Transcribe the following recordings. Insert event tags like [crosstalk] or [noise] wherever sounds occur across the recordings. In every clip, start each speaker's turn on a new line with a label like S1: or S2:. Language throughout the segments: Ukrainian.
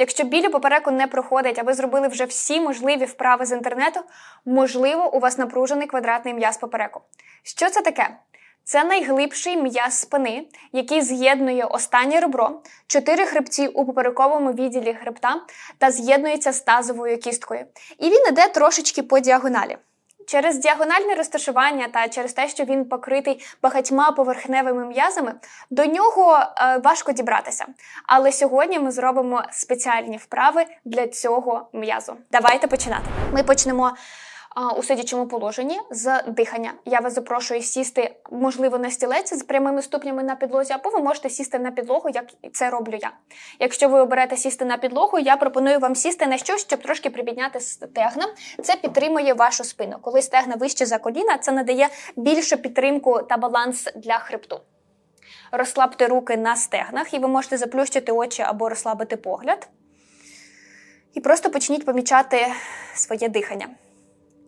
S1: Якщо біль попереку не проходить, а ви зробили вже всі можливі вправи з інтернету, можливо, у вас напружений квадратний м'яз попереку. Що це таке? Це найглибший м'яз спини, який з'єднує останнє ребро, чотири хребці у поперековому відділі хребта та з'єднується з тазовою кісткою. І він іде трошечки по діагоналі. Через діагональне розташування та через те, що він покритий багатьма поверхневими м'язами, до нього е, важко дібратися. Але сьогодні ми зробимо спеціальні вправи для цього м'язу. Давайте починати. Ми почнемо у сидячому положенні з дихання. Я вас запрошую сісти, можливо, на стілець з прямими ступнями на підлозі, або ви можете сісти на підлогу, як це роблю я. Якщо ви оберете сісти на підлогу, я пропоную вам сісти на щось, щоб трошки припідняти стегна. Це підтримує вашу спину. Коли стегна вище за коліна, це надає більшу підтримку та баланс для хребту. Розслабте руки на стегнах, і ви можете заплющити очі або розслабити погляд. І просто почніть помічати своє дихання.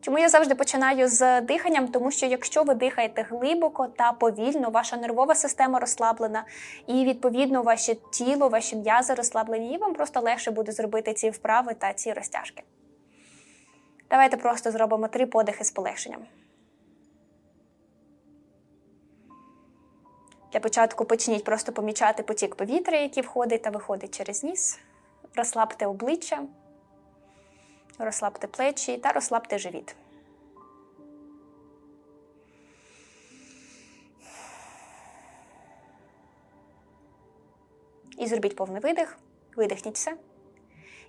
S1: Чому я завжди починаю з диханням? Тому що якщо ви дихаєте глибоко та повільно, ваша нервова система розслаблена, і відповідно ваше тіло, ваші м'язи розслаблені, і вам просто легше буде зробити ці вправи та ці розтяжки. Давайте просто зробимо три подихи з полегшенням. Для початку почніть просто помічати потік повітря, який входить та виходить через ніс. Розслабте обличчя. Розслабте плечі та розслабте живіт. І зробіть повний видих, видихніть все.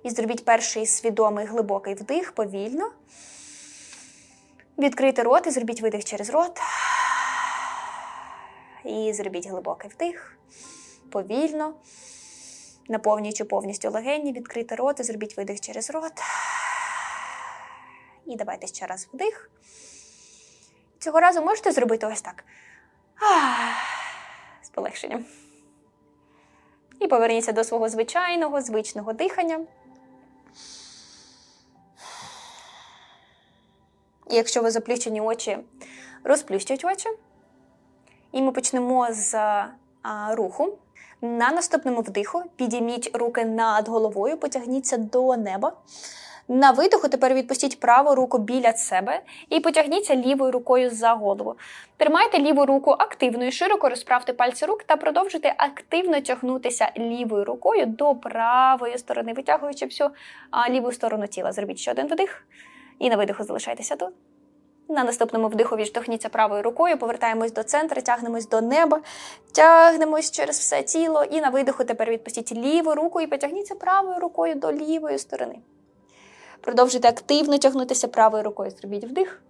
S1: І зробіть перший свідомий глибокий вдих повільно. Відкрийте рот і зробіть видих через рот. І зробіть глибокий вдих повільно. Наповнюючи повністю легені, відкрийте рот і зробіть видих через рот. І давайте ще раз вдих. Цього разу можете зробити ось так. З полегшенням. І поверніться до свого звичайного, звичного дихання. І якщо ви заплющені очі, розплющіть очі. І ми почнемо з а, руху. На наступному вдиху підійміть руки над головою, потягніться до неба. На видиху тепер відпустіть праву руку біля себе і потягніться лівою рукою за голову. Тримайте ліву руку активною, широко розправте пальці рук та продовжуйте активно тягнутися лівою рукою до правої сторони, витягуючи всю ліву сторону тіла. Зробіть ще один вдих. І на видиху залишайтеся тут. На наступному вдиху відштовхніться правою рукою, повертаємось до центру, тягнемось до неба, тягнемось через все тіло. І на видиху тепер відпустіть ліву руку і потягніться правою рукою до лівої сторони. Продовжуйте активно тягнутися правою рукою. Зробіть вдих.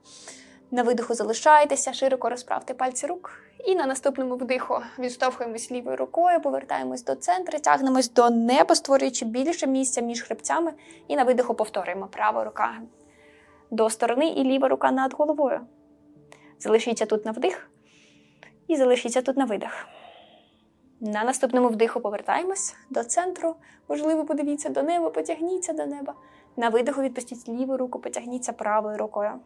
S1: На видиху залишайтеся, широко розправте пальці рук. І на наступному вдиху відштовхуємось лівою рукою, повертаємось до центру, тягнемось до неба, створюючи більше місця між хребцями. І на видиху повторюємо права рука до сторони і ліва рука над головою. Залишіться тут на вдих і залишіться тут на видих. На наступному вдиху повертаємось до центру. Можливо, подивіться до неба, потягніться до неба. На видиху відпустіть ліву руку, потягніться правою рукою.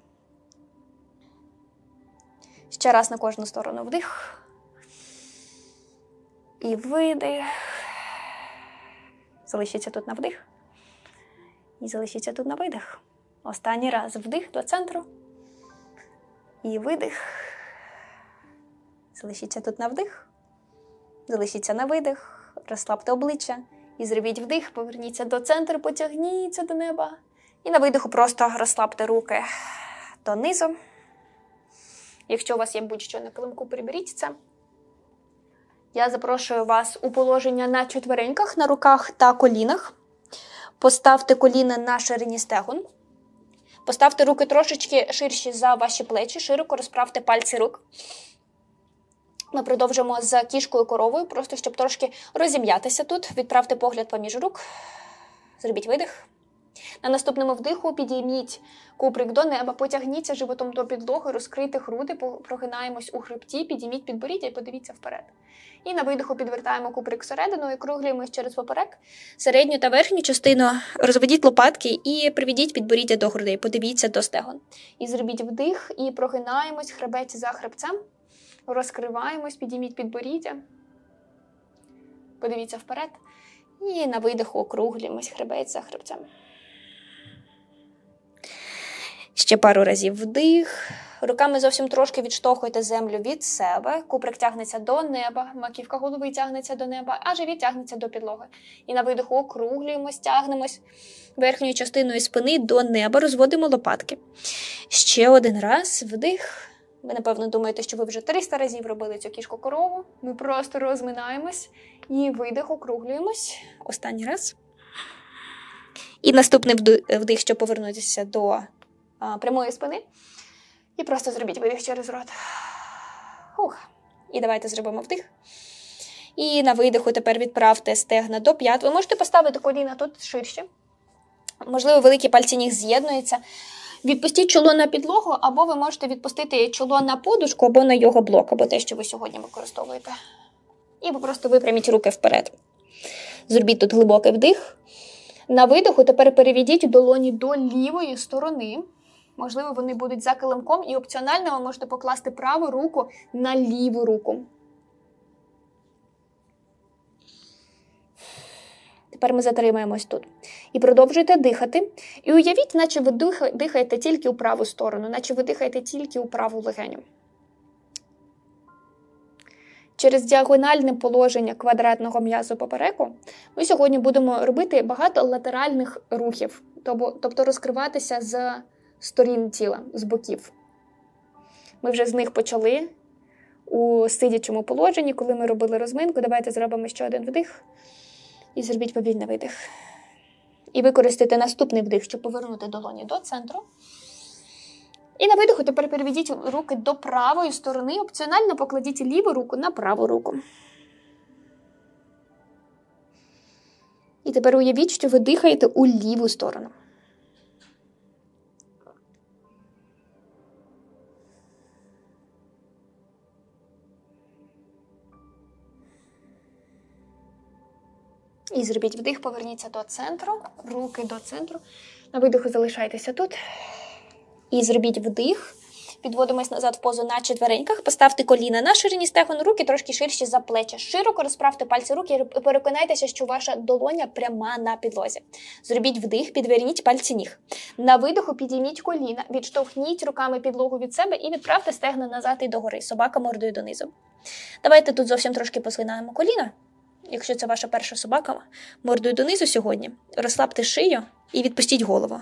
S1: Ще раз на кожну сторону вдих. І видих. Залишіться тут на вдих. І залишіться тут на видих. Останній раз вдих до центру. І видих. Залишіться тут на вдих. Залишіться на видих. Розслабте обличчя. І зробіть вдих, поверніться до центру, потягніться до неба. І на видиху просто розслабте руки донизу. Якщо у вас є будь-що на килимку, приберіть це. Я запрошую вас у положення на четвереньках, на руках та колінах. Поставте коліна на ширині стегон. Поставте руки трошечки ширші за ваші плечі, широко розправте пальці рук. Ми продовжимо з кішкою коровою, просто щоб трошки розім'ятися тут. Відправте погляд поміж рук. Зробіть видих. На наступному вдиху підійміть куприк до неба, потягніться животом до підлоги, розкрийте груди, прогинаємось у хребті, підійміть підборіддя і подивіться вперед. І на видиху підвертаємо куприк всередину і круглюємось через поперек. Середню та верхню частину розведіть лопатки і приведіть підборіддя до грудей. Подивіться до стегон. І зробіть вдих і прогинаємось хребець за хребцем. Розкриваємось, підійміть підборіддя. Подивіться вперед. І на видиху округлюємось хребець за хребцем. Ще пару разів вдих. Руками зовсім трошки відштовхуйте землю від себе. Куприк тягнеться до неба, маківка голови тягнеться до неба, а живіт тягнеться до підлоги. І на видиху округлюємось, тягнемось верхньою частиною спини до неба, розводимо лопатки. Ще один раз вдих. Ви, напевно, думаєте, що ви вже 300 разів робили цю кішку корову. Ми просто розминаємось і видих, округлюємось. Останній раз. І наступний вдих, щоб повернутися до а, прямої спини. І просто зробіть видих через рот. Ух. І давайте зробимо вдих. І на видиху тепер відправте стегна до п'ят. Ви можете поставити коліна тут ширше. Можливо, великі пальці ніг з'єднуються. Відпустіть чоло на підлогу, або ви можете відпустити чоло на подушку, або на його блок, або те, що ви сьогодні використовуєте. І ви просто випряміть руки вперед. Зробіть тут глибокий вдих. На видиху тепер переведіть долоні до лівої сторони. Можливо, вони будуть за килимком, і опціонально ви можете покласти праву руку на ліву руку. Тепер ми затримаємось тут. І продовжуйте дихати. І уявіть, наче ви дихаєте тільки у праву сторону, наче ви дихаєте тільки у праву легеню. Через діагональне положення квадратного м'язу попереку ми сьогодні будемо робити багато латеральних рухів, тобто розкриватися з сторін тіла, з боків. Ми вже з них почали у сидячому положенні, коли ми робили розминку. Давайте зробимо ще один вдих і зробіть повільний видих. І використайте наступний вдих, щоб повернути долоні до центру. І на видиху тепер переведіть руки до правої сторони. Опціонально покладіть ліву руку на праву руку. І тепер уявіть, що ви дихаєте у ліву сторону. І зробіть вдих, поверніться до центру, руки до центру. На видиху залишайтеся тут. І зробіть вдих. Підводимось назад в позу на четвереньках. Поставте коліна на ширині стегон, руки трошки ширші за плечі. Широко розправте пальці руки і переконайтеся, що ваша долоня пряма на підлозі. Зробіть вдих, підверніть пальці ніг. На видиху підійміть коліна, відштовхніть руками підлогу від себе і відправте стегна назад і догори. Собака мордою донизу. Давайте тут зовсім трошки послинаємо коліна. Якщо це ваша перша собака, мордою донизу сьогодні. Розслабте шию і відпустіть голову.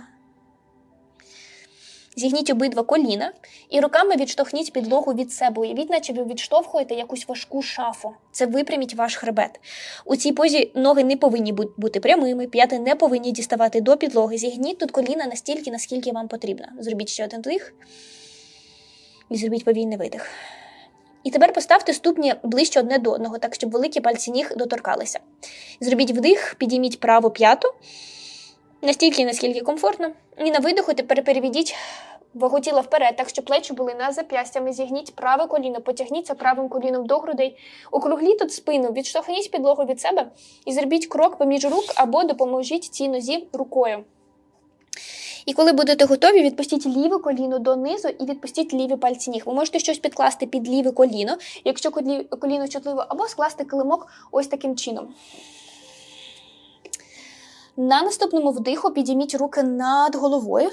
S1: Зігніть обидва коліна і руками відштовхніть підлогу від себе. Уявіть, наче ви відштовхуєте якусь важку шафу. Це випряміть ваш хребет. У цій позі ноги не повинні бути прямими, п'яти не повинні діставати до підлоги. Зігніть тут коліна настільки, наскільки вам потрібно. Зробіть ще один вдих і зробіть повільний видих. І тепер поставте ступні ближче одне до одного, так щоб великі пальці ніг доторкалися. Зробіть вдих, підійміть праву п'яту настільки, наскільки комфортно. І на видиху тепер переведіть вагу тіла вперед, так щоб плечі були на зап'ястями. Зігніть праве коліно, потягніться правим коліном до грудей. Округліть тут спину, відштовхніть підлогу від себе і зробіть крок поміж рук або допоможіть цій нозі рукою. І коли будете готові, відпустіть ліве коліно донизу і відпустіть ліві пальці ніг. Ви можете щось підкласти під ліве коліно, якщо коліно чутливо, або скласти килимок ось таким чином. На наступному вдиху підійміть руки над головою.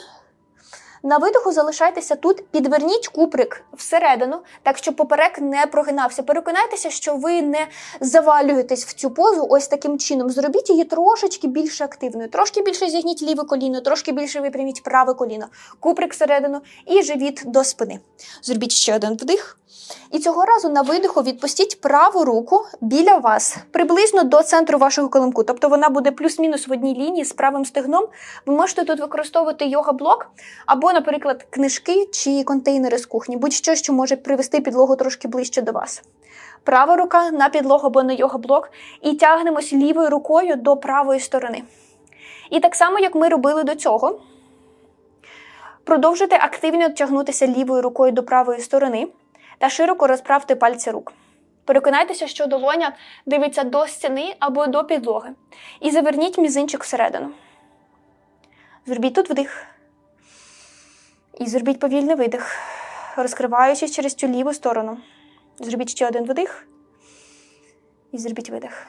S1: На видиху залишайтеся тут, підверніть куприк всередину, так щоб поперек не прогинався. Переконайтеся, що ви не завалюєтесь в цю позу ось таким чином. Зробіть її трошечки більш активною. Трошки більше зігніть ліве коліно, трошки більше випряміть праве коліно, куприк всередину і живіт до спини. Зробіть ще один вдих. І цього разу на видиху відпустіть праву руку біля вас, приблизно до центру вашого килимку. Тобто вона буде плюс-мінус в одній лінії з правим стегном. Ви можете тут використовувати йога-блок або, наприклад, книжки чи контейнери з кухні, будь-що, що може привести підлогу трошки ближче до вас. Права рука на підлогу або на йога-блок, і тягнемось лівою рукою до правої сторони. І так само, як ми робили до цього, продовжуйте активно тягнутися лівою рукою до правої сторони та широко розправте пальці рук. Переконайтеся, що долоня дивиться до стіни або до підлоги. І заверніть мізинчик всередину. Зробіть тут вдих. І зробіть повільний видих, розкриваючись через цю ліву сторону. Зробіть ще один вдих. І зробіть видих.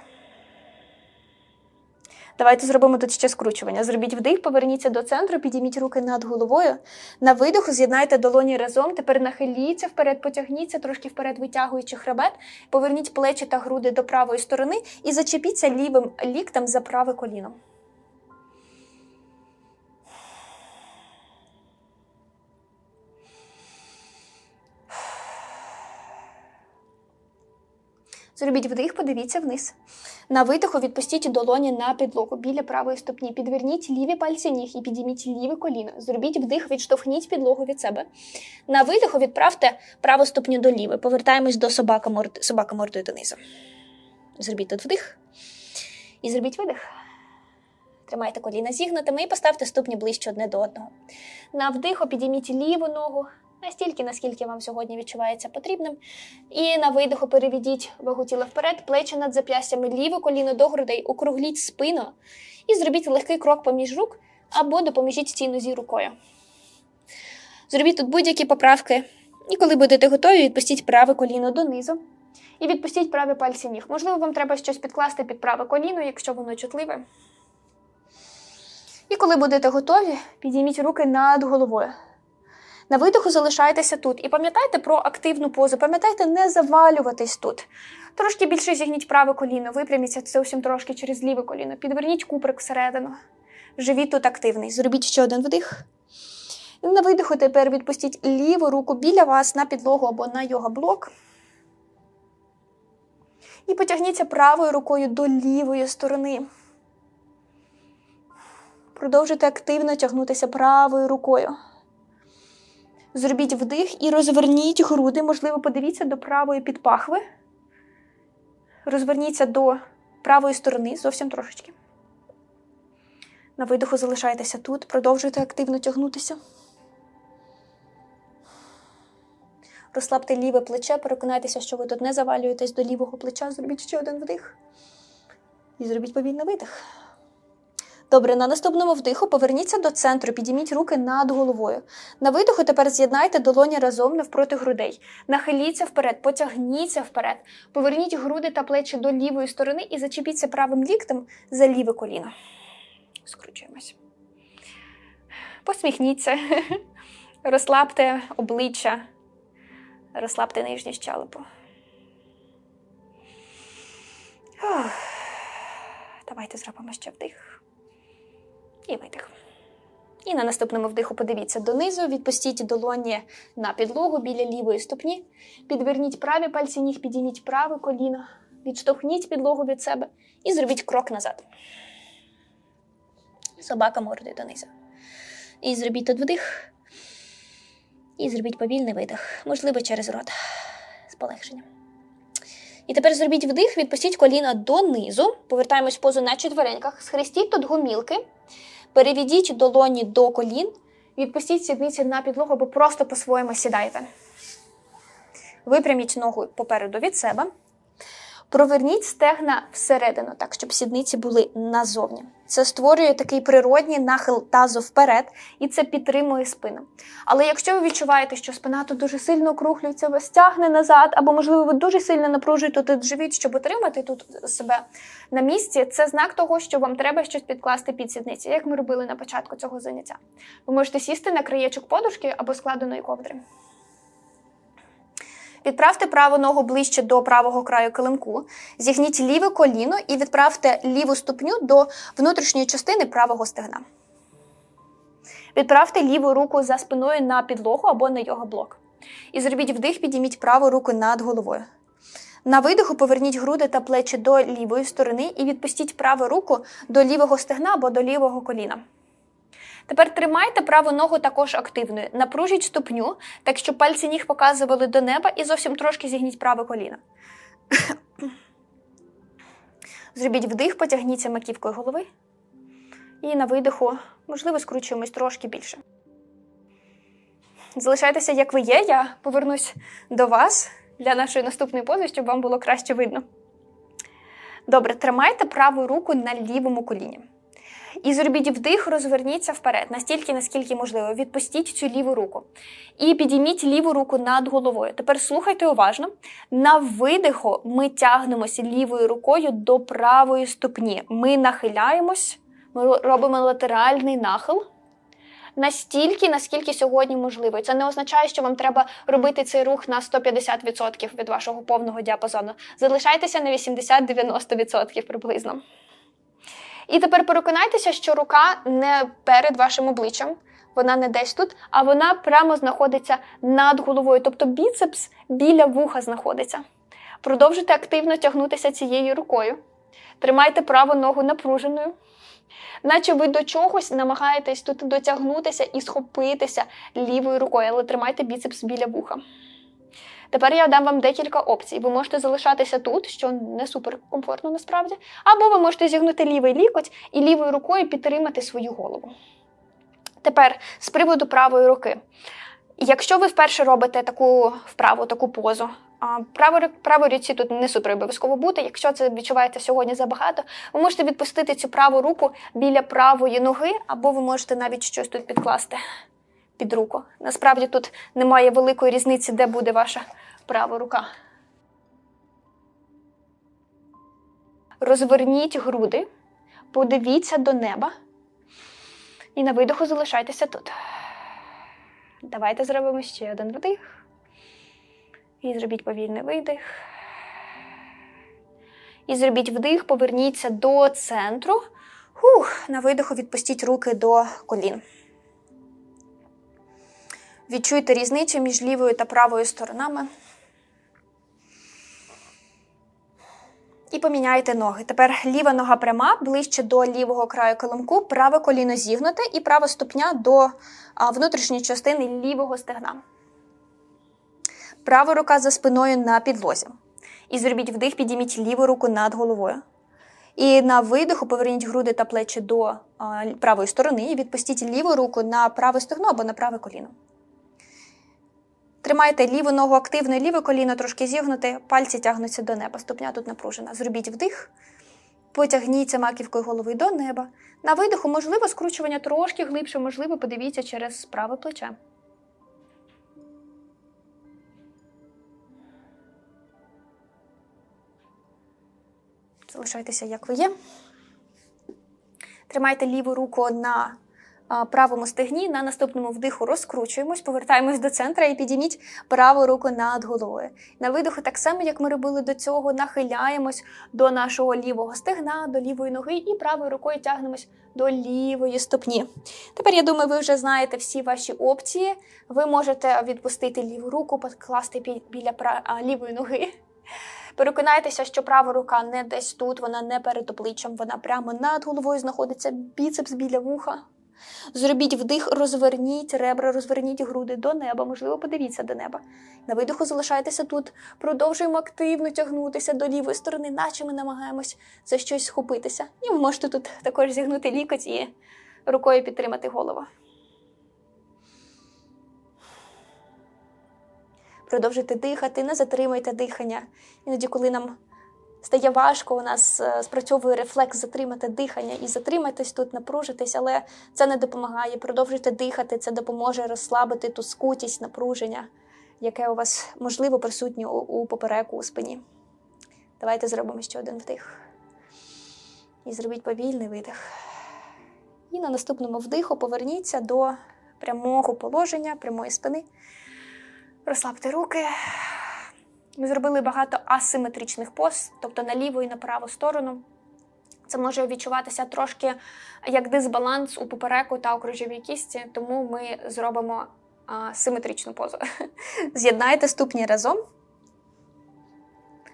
S1: Давайте зробимо тут ще скручування. Зробіть вдих, поверніться до центру, підійміть руки над головою. На видиху з'єднайте долоні разом. Тепер нахиліться вперед, потягніться трошки вперед, витягуючи хребет. Поверніть плечі та груди до правої сторони і зачепіться лівим ліктем за праве коліно. Зробіть вдих, подивіться вниз. На видиху відпустіть долоні на підлогу біля правої ступні. Підверніть ліві пальці ніг і підійміть ліве коліно. Зробіть вдих, відштовхніть підлогу від себе. На видиху відправте праву ступню до лівої. Повертаємось до собака, морд... собака мордою донизу. Зробіть тут вдих. І зробіть видих. Тримайте коліна зігнутими і поставте ступні ближче одне до одного. На вдиху підійміть ліву ногу настільки, наскільки вам сьогодні відчувається потрібним. І на видиху переведіть вагу тіла вперед, плечі над зап'ястями, ліве коліно до грудей, округліть спину і зробіть легкий крок поміж рук або допоможіть цій нозі рукою. Зробіть тут будь-які поправки. І коли будете готові, відпустіть праве коліно донизу. І відпустіть праві пальці ніг. Можливо, вам треба щось підкласти під праве коліно, якщо воно чутливе. І коли будете готові, підійміть руки над головою. На видиху залишайтеся тут. І пам'ятайте про активну позу. Пам'ятайте не завалюватись тут. Трошки більше зігніть праве коліно, випряміться зовсім трошки через ліве коліно. Підверніть куприк всередину. Живіт тут активний. Зробіть ще один вдих. На видиху тепер відпустіть ліву руку біля вас на підлогу або на йога блок. І потягніться правою рукою до лівої сторони. Продовжуйте активно тягнутися правою рукою. Зробіть вдих і розверніть груди. Можливо, подивіться до правої підпахви. Розверніться до правої сторони зовсім трошечки. На видиху залишайтеся тут. Продовжуйте активно тягнутися. Розслабте ліве плече, переконайтеся, що ви тут не завалюєтесь до лівого плеча. Зробіть ще один вдих. І зробіть повільний видих. Добре, на наступному вдиху поверніться до центру, підійміть руки над головою. На видиху тепер з'єднайте долоні разом навпроти грудей. Нахиліться вперед, потягніться вперед, поверніть груди та плечі до лівої сторони і зачепіться правим ліктем за ліве коліно. Скручуємось. Посміхніться, [laughs] розслабте обличчя, розслабте нижню щелепу. Давайте зробимо ще вдих. І видих. І на наступному вдиху подивіться донизу, відпустіть долоні на підлогу біля лівої ступні, підверніть праві пальці ніг, підійміть праве коліно, відштовхніть підлогу від себе і зробіть крок назад. Собака мордою донизу. І зробіть тут вдих. І зробіть повільний видих, можливо, через рот з полегшенням. І тепер зробіть вдих, відпустіть коліна донизу. Повертаємось позу на четвереньках. Схрестіть тут гумілки. Переведіть долоні до колін, відпустіть сідниці на підлогу або просто по-своєму сідайте. Випряміть ногу попереду від себе. Проверніть стегна всередину, так, щоб сідниці були назовні. Це створює такий природній нахил тазу вперед, і це підтримує спину. Але якщо ви відчуваєте, що спина тут дуже сильно округлюється, вас тягне назад, або, можливо, ви дуже сильно напружуєте тут живіт, щоб отримати тут себе на місці, це знак того, що вам треба щось підкласти під сідниці, як ми робили на початку цього заняття. Ви можете сісти на краєчок подушки або складеної ковдри. Відправте праву ногу ближче до правого краю килимку, зігніть ліве коліно і відправте ліву ступню до внутрішньої частини правого стегна. Відправте ліву руку за спиною на підлогу або на його блок. І зробіть вдих, підійміть праву руку над головою. На видиху поверніть груди та плечі до лівої сторони і відпустіть праву руку до лівого стегна або до лівого коліна. Тепер тримайте праву ногу також активною. Напружіть ступню, так щоб пальці ніг показували до неба і зовсім трошки зігніть праве коліно. [coughs] Зробіть вдих, потягніться маківкою голови. І на видиху, можливо, скручуємось трошки більше. Залишайтеся, як ви є. Я повернусь до вас для нашої наступної пози, щоб вам було краще видно. Добре, тримайте праву руку на лівому коліні. І зробіть вдих, розверніться вперед, настільки, наскільки можливо. Відпустіть цю ліву руку. І підійміть ліву руку над головою. Тепер слухайте уважно. На видиху ми тягнемося лівою рукою до правої ступні. Ми нахиляємось, ми робимо латеральний нахил. Настільки, наскільки сьогодні можливо. Це не означає, що вам треба робити цей рух на 150% від вашого повного діапазону. Залишайтеся на 80-90% приблизно. І тепер переконайтеся, що рука не перед вашим обличчям, вона не десь тут, а вона прямо знаходиться над головою, тобто біцепс біля вуха знаходиться. Продовжуйте активно тягнутися цією рукою. Тримайте праву ногу напруженою, наче ви до чогось намагаєтесь тут дотягнутися і схопитися лівою рукою, але тримайте біцепс біля вуха. Тепер я дам вам декілька опцій. Ви можете залишатися тут, що не супер комфортно насправді, або ви можете зігнути лівий лікоть і лівою рукою підтримати свою голову. Тепер з приводу правої руки. Якщо ви вперше робите таку вправу, таку позу, а право, правій руці тут не супер обов'язково бути. Якщо це відчуваєте сьогодні забагато, ви можете відпустити цю праву руку біля правої ноги, або ви можете навіть щось тут підкласти під руку. Насправді тут немає великої різниці, де буде ваша права рука. Розверніть груди, подивіться до неба. І на видиху залишайтеся тут. Давайте зробимо ще один вдих. І зробіть повільний видих. І зробіть вдих, поверніться до центру. Хух, на видиху відпустіть руки до колін. Відчуйте різницю між лівою та правою сторонами. І поміняйте ноги. Тепер ліва нога пряма, ближче до лівого краю килимку, праве коліно зігнуте і права ступня до внутрішньої частини лівого стегна. Права рука за спиною на підлозі. І зробіть вдих, підійміть ліву руку над головою. І на видиху поверніть груди та плечі до правої сторони і відпустіть ліву руку на праве стегно або на праве коліно. Тримайте ліву ногу активно, ліве коліно трошки зігнуте, пальці тягнуться до неба. Ступня тут напружена. Зробіть вдих, потягніться маківкою голови до неба. На видиху, можливо, скручування трошки глибше, можливо, подивіться через праве плече. Залишайтеся, як ви є. Тримайте ліву руку на правому стегні. На наступному вдиху розкручуємось, повертаємось до центра і підійміть праву руку над головою. На видиху, так само, як ми робили до цього, нахиляємось до нашого лівого стегна, до лівої ноги, і правою рукою тягнемось до лівої ступні. Тепер, я думаю, ви вже знаєте всі ваші опції. Ви можете відпустити ліву руку, покласти біля лівої ноги. Переконайтеся, що права рука не десь тут, вона не перед обличчям, вона прямо над головою знаходиться біцепс біля вуха. Зробіть вдих, розверніть ребра, розверніть груди до неба, можливо, подивіться до неба. На видиху залишайтеся тут, продовжуємо активно тягнутися до лівої сторони, наче ми намагаємось за щось схопитися. І ви можете тут також зігнути лікоть і рукою підтримати голову. Продовжуйте дихати, не затримуйте дихання. Іноді, коли нам стає важко, у нас е, спрацьовує рефлекс затримати дихання і затриматись тут, напружитись, але це не допомагає. Продовжуйте дихати, це допоможе розслабити ту скутість, напруження, яке у вас можливо присутнє у попереку у спині. Давайте зробимо ще один вдих. І зробіть повільний видих. І на наступному вдиху поверніться до прямого положення, прямої спини. Розслабте руки. Ми зробили багато асиметричних поз, тобто на ліву і на праву сторону. Це може відчуватися трошки як дисбаланс у попереку та окружовій кісті, тому ми зробимо а, симетричну позу. [laughs] З'єднайте ступні разом.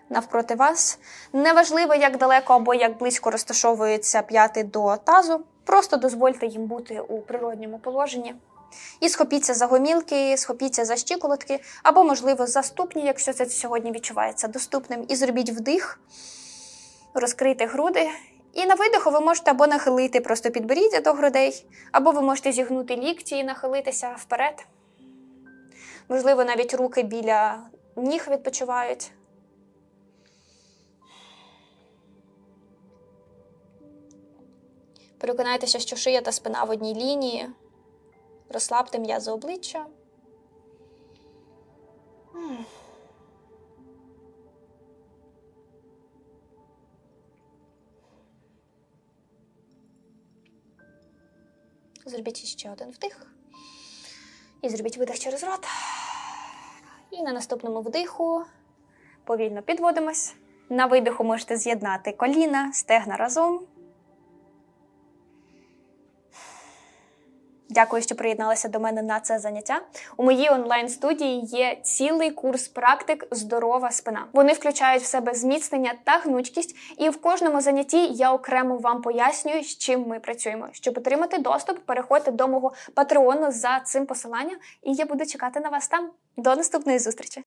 S1: Навпроти вас. Неважливо, як далеко або як близько розташовується п'ятий до тазу. Просто дозвольте їм бути у природньому положенні. І схопіться за гомілки, схопіться за щиколотки, або, можливо, за ступні, якщо це сьогодні відчувається доступним. І зробіть вдих, розкрийте груди. І на видиху ви можете або нахилити просто підборіддя до грудей, або ви можете зігнути лікті і нахилитися вперед. Можливо, навіть руки біля ніг відпочивають. Переконайтеся, що шия та спина в одній лінії. Розслабте м'язи обличчя. Зробіть ще один вдих. І зробіть видих через рот. І на наступному вдиху повільно підводимось. На видиху можете з'єднати коліна, стегна разом. Дякую, що приєдналися до мене на це заняття. У моїй онлайн-студії є цілий курс практик здорова спина. Вони включають в себе зміцнення та гнучкість, і в кожному занятті я окремо вам пояснюю, з чим ми працюємо. Щоб отримати доступ, переходьте до мого патреону за цим посиланням, і я буду чекати на вас там. До наступної зустрічі!